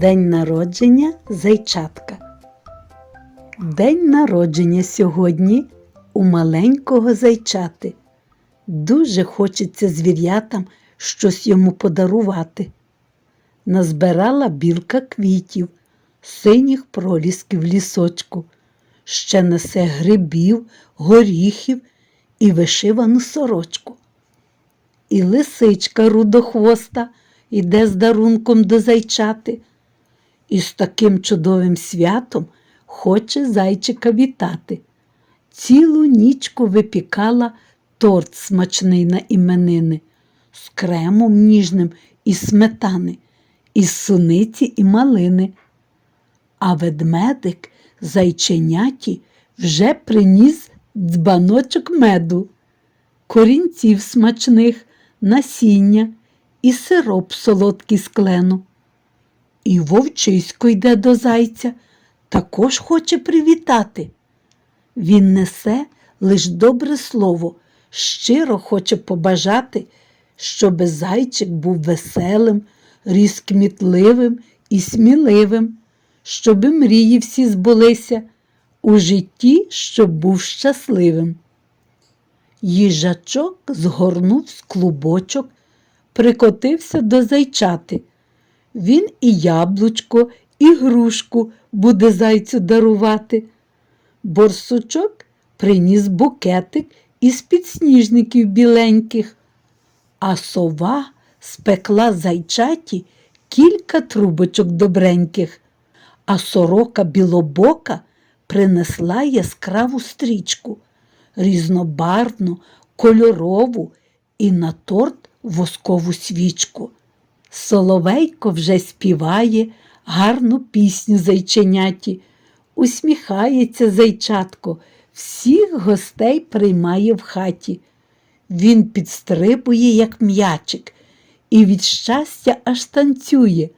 День народження зайчатка. День народження сьогодні у маленького зайчати. Дуже хочеться звірятам щось йому подарувати. Назбирала білка квітів, синіх пролісків в лісочку, ще несе грибів, горіхів і вишивану сорочку. І лисичка рудохвоста іде з дарунком до зайчати. І з таким чудовим святом хоче зайчика вітати. Цілу нічку випікала торт смачний на іменини, з кремом ніжним із сметани, із суниці і малини. А ведмедик зайченяті вже приніс дзбаночок меду, корінців смачних, насіння і сироп солодкий з клену. І вовчисько йде до зайця, також хоче привітати. Він несе лиш добре слово, щиро хоче побажати, щоби зайчик був веселим, ріс кмітливим і сміливим, щоби мрії всі збулися, у житті, щоб був щасливим. Їжачок згорнув з клубочок, прикотився до зайчати. Він і яблучко, і грушку буде зайцю дарувати. Борсучок приніс букетик із підсніжників біленьких, а сова спекла зайчаті кілька трубочок добреньких, а сорока білобока принесла яскраву стрічку, різнобарвну, кольорову і на торт воскову свічку. Соловейко вже співає гарну пісню зайченяті, усміхається зайчатко, всіх гостей приймає в хаті. Він підстрибує, як м'ячик, і від щастя аж танцює,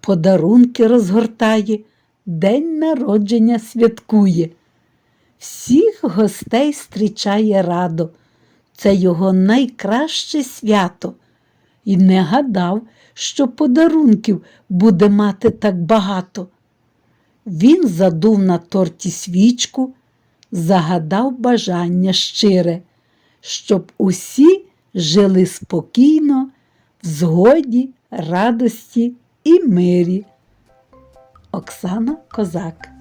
подарунки розгортає, день народження святкує. Всіх гостей зустрічає радо. Це його найкраще свято. І не гадав, що подарунків буде мати так багато. Він задув на торті свічку, загадав бажання щире, щоб усі жили спокійно, в згоді, радості і мирі. Оксана Козак